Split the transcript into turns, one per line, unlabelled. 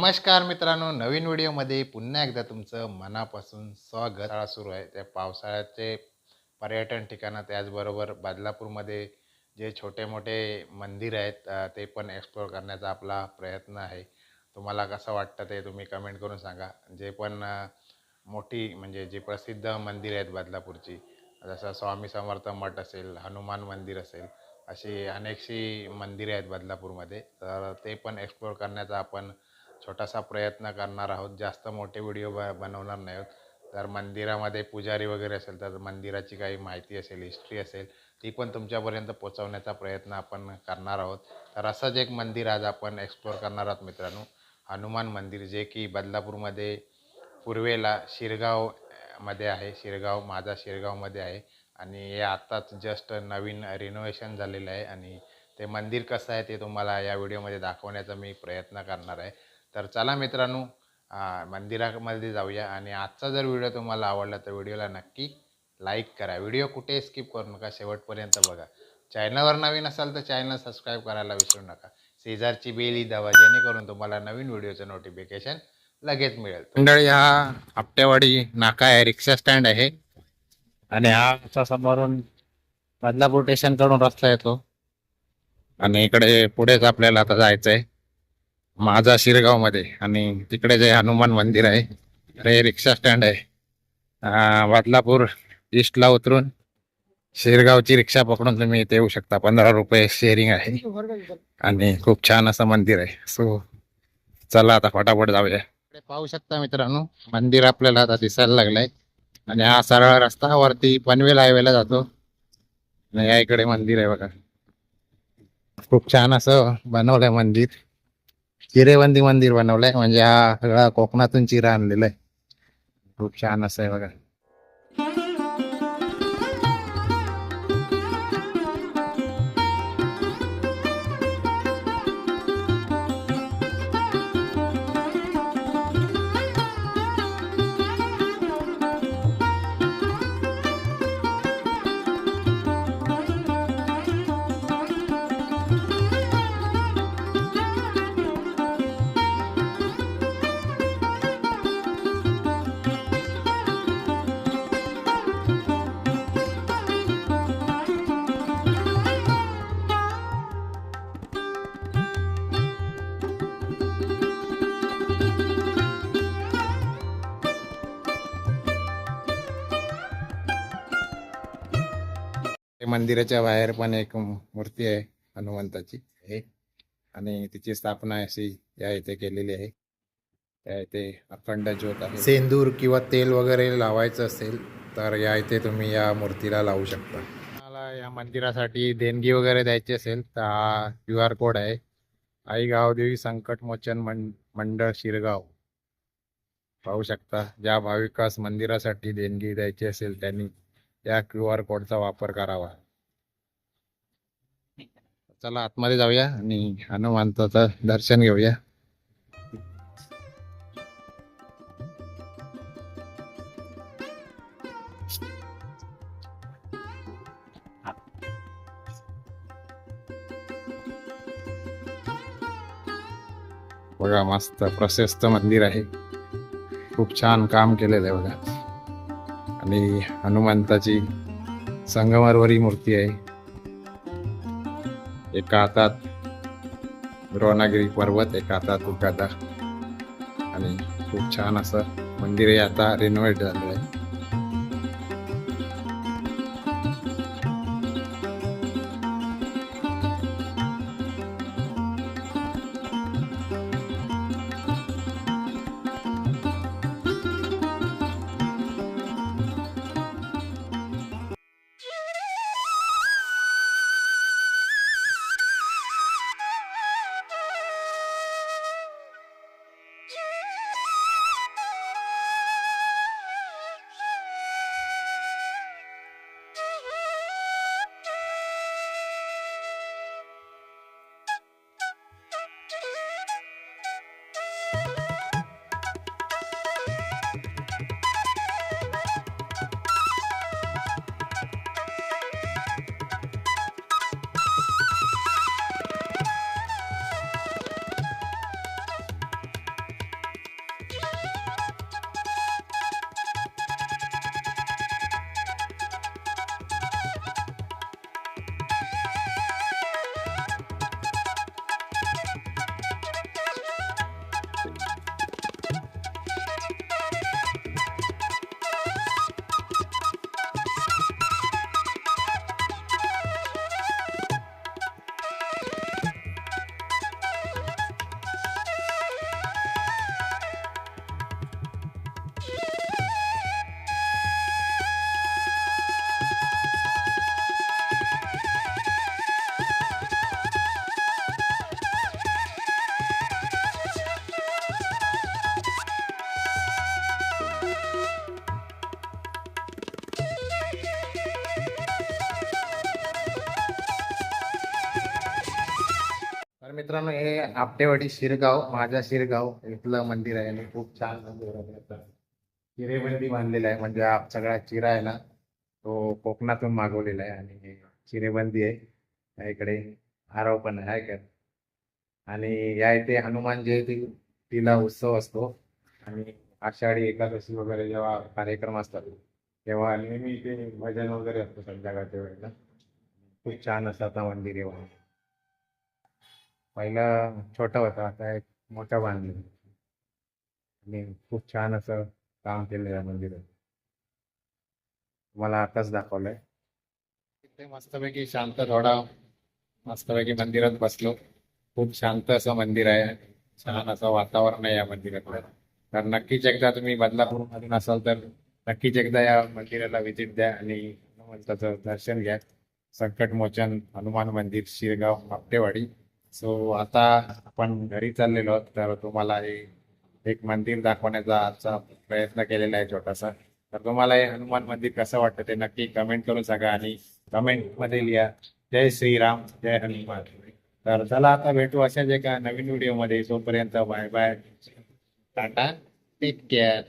नमस्कार मित्रांनो नवीन व्हिडिओमध्ये पुन्हा एकदा तुमचं मनापासून स्वागत. शाळा सुरू आहे. त्या पावसाळ्याचे पर्यटन ठिकाणं त्याचबरोबर बदलापूरमध्ये जे छोटे मोठे मंदिर आहेत ते पण एक्सप्लोअर करण्याचा आपला प्रयत्न आहे. तुम्हाला कसं वाटतं ते तुम्ही कमेंट करून सांगा. जे पण मोठी म्हणजे जी प्रसिद्ध मंदिर आहेत बदलापूरची जसं स्वामी समर्थ मठ असेल हनुमान मंदिर असेल अशी अनेकशी मंदिरे आहेत बदलापूरमध्ये तर ते पण एक्सप्लोअर करण्याचा आपण छोटासा प्रयत्न करणार आहोत. जास्त मोठे व्हिडिओ ब बनवणार नाही आहोत. जर मंदिरामध्ये पुजारी वगैरे असेल तर मंदिराची काही माहिती असेल हिस्ट्री असेल ती पण तुमच्यापर्यंत पोचवण्याचा प्रयत्न आपण करणार आहोत. तर असंच एक मंदिर आज आपण एक्सप्लोअर करणार आहोत मित्रांनो. हनुमान मंदिर जे की बदलापूरमध्ये पूर्वेला शिरगावमध्ये आहे. शिरगाव माझा शिरगावमध्ये आहे. आणि हे आत्ताच जस्ट नवीन रिनोव्हेशन झालेलं आहे. आणि ते मंदिर कसं आहे ते तुम्हाला या व्हिडिओमध्ये दाखवण्याचा मी प्रयत्न करणार आहे. तर चला मित्रांनो मंदिरामध्ये जाऊया. आणि आजचा जर व्हिडिओ तुम्हाला आवडला तर व्हिडिओला नक्की लाईक करा. व्हिडिओ कुठे स्किप करू नका शेवटपर्यंत बघा. चॅनलवर नवीन असाल तर चॅनल सबस्क्राईब करायला विसरू नका. शेजारची बेली दवा जेणेकरून तुम्हाला नवीन व्हिडिओचं नोटिफिकेशन लगेच मिळेल. मंडळी हा आपटेवाडी नाका आहे रिक्षा स्टँड आहे.
आणि हा असा समोरून बदलापूर स्टेशनकडून रस्ता येतो.
आणि इकडे पुढेच आपल्याला आता जायचं आहे माझा शिरगावमध्ये आणि तिकडे जे हनुमान मंदिर आहे तर रिक्षा स्टँड आहे. बदलापूर ईस्टला उतरून शिरगावची रिक्षा पकडून तुम्ही इथे येऊ शकता. पंधरा रुपये शेअरिंग आहे. आणि खूप छान असं मंदिर आहे. सो चला आता फटाफट जाऊया. पाहू शकता मित्रांनो मंदिर आपल्याला आता दिसायला लागलंय. आणि हा सरळ रस्ता वरती पनवेल हायवेला जातो. आणि या इकडे मंदिर आहे बघा. खूप छान असं बनवलंय मंदिर. चिरेबंदी मंदिर बनवलंय. म्हणजे हा सगळा कोकणातून चिरा आणलेला आहे. खूप छान असं आहे बघा. मंदिराच्या बाहेर पण एक मूर्ती आहे हनुमंताची. आहे आणि तिची स्थापना अशी या इथे केलेली आहे. त्या इथे अखंड ज्योत आहे. सेंदूर किंवा तेल वगैरे लावायचं असेल तर या इथे तुम्ही या मूर्तीला लावू शकता. तुम्हाला या मंदिरासाठी देणगी वगैरे द्यायची असेल तर हा क्यू आर कोड आहे. आई गावदेवी संकटमोचन मंड मंडळ शिरगाव. पाहू शकता ज्या भाविकास मंदिरासाठी देणगी द्यायची असेल त्यांनी. या क्यू आर कोडचा वापर करावा. चला आतमध्ये जाऊया आणि हनुमंताचं दर्शन घेऊया. बघा मस्त प्रशस्त मंदिर आहे. खूप छान काम केलेलं आहे बघा. आणि हनुमंताची संगमरवरी मूर्ती आहे. एका हातात रोनागिरी पर्वत एका हातात उकादा आणि खूप छान असं मंदिर आहे. आता रिनोव्हेट झालं आहे. मित्रांनो हे आपटेवाडी शिरगाव माझा शिरगाव इथलं मंदिर आहे आणि खूप छान मंदिर आहे. चिरेबंदी बांधलेलं आहे म्हणजे सगळा चिरा आहे ना तो कोकणातून मागवलेला आहे आणि चिरेबंदी आहे. इकडे आरव पण आहे हाय का? आणि या इथे हनुमान जयंती तिला उत्सव असतो. आणि आषाढी एकादशी वगैरे जेव्हा कार्यक्रम असतात तेव्हा नेहमी इथे भजन वगैरे असतो संध्याकाळच्या वेळेला. खूप छान असं आता मंदिर आहे. पहिलं छोटा होतं आता एक मोठा बांधला. आणि खूप छान असं काम केलेलं या मंदिरात. तुम्हाला आताच दाखवलंय. इथे मस्तपैकी शांत थोडा मस्तपैकी मंदिरात बसलो. खूप शांत असं मंदिर आहे. छान असं वातावरण आहे या मंदिरातलं. तर नक्कीच एकदा तुम्ही बदलापूर मधून असाल तर नक्कीच एकदा या मंदिराला व्हिजिट द्या आणि हनुमंताचं दर्शन घ्या. संकटमोचन हनुमान मंदिर शिरगाव आपटेवाडी. सो आता आपण घरी चाललेलो आहोत तर तुम्हाला हे एक मंदिर दाखवण्याचा आजचा प्रयत्न केलेला आहे छोटासा. तर तुम्हाला हे हनुमान मंदिर कसं वाटतं ते नक्की कमेंट करून सांगा आणि कमेंटमध्ये लिहा. जय श्रीराम जय हनुमान. तर चला आता भेटू अशाच एका नवीन व्हिडिओमध्ये. तोपर्यंत bye bye tata take care